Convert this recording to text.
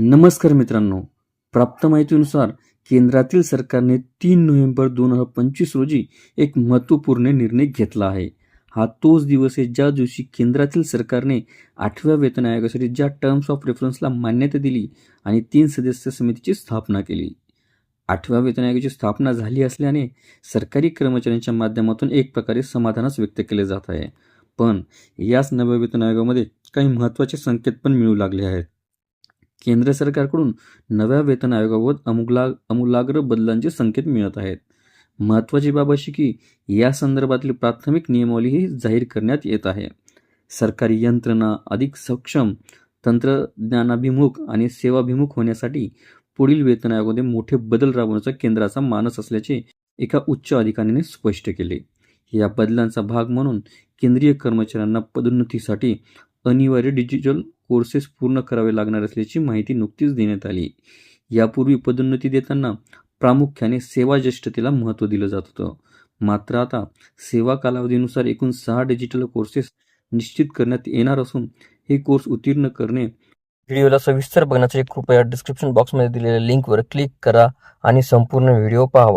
नमस्कार मित्रांनो. प्राप्त माहितीनुसार केंद्रातील सरकारने तीन नोव्हेंबर दोन हजार पंचवीस रोजी एक महत्त्वपूर्ण निर्णय घेतला आहे. हा तोच दिवस आहे ज्या दिवशी केंद्रातील सरकारने आठव्या वेतन आयोगासाठी ज्या टर्म्स ऑफ रेफरन्सला मान्यता दिली आणि तीन सदस्य समितीची स्थापना केली. आठव्या वेतन आयोगाची स्थापना झाली असल्याने सरकारी कर्मचाऱ्यांच्या माध्यमातून एक प्रकारे समाधानच व्यक्त केले जात आहे. पण याच नव्या वेतन आयोगामध्ये काही महत्त्वाचे संकेत पण मिळू लागले आहेत. केंद्र सरकारकडून नव्या वेतन आयोगाबाबत अमुगला अमूलाग्र बदलांचे संकेत मिळत आहेत. महत्त्वाची बाब अशी की या संदर्भातील प्राथमिक नियमावलीही जाहीर करण्यात येत आहे. सरकारी यंत्रणा अधिक सक्षम तंत्रज्ञानाभिमुख आणि सेवाभिमुख होण्यासाठी पुढील वेतन आयोगामध्ये मोठे बदल राबवण्याचा केंद्राचा मानस असल्याचे एका उच्च अधिकाऱ्याने स्पष्ट केले. या बदलांचा भाग म्हणून केंद्रीय कर्मचाऱ्यांना पदोन्नतीसाठी अनिवार्य डिजिटल कोर्सेस पूर्ण करावे लागणार असल्याची माहिती नुकतीच देण्यात आली. यापूर्वी पदोन्नती देताना प्रामुख्याने सेवा ज्येष्ठतेला महत्त्व दिलं जात होतं. मात्र आता सेवा कालावधीनुसार एकूण सहा डिजिटल कोर्सेस निश्चित करण्यात येणार असून हे कोर्स उत्तीर्ण करणे व्हिडिओला सविस्तर बघण्यासाठी कृपया डिस्क्रिप्शन बॉक्समध्ये दिलेल्या लिंकवर क्लिक करा आणि संपूर्ण व्हिडिओ पाहावा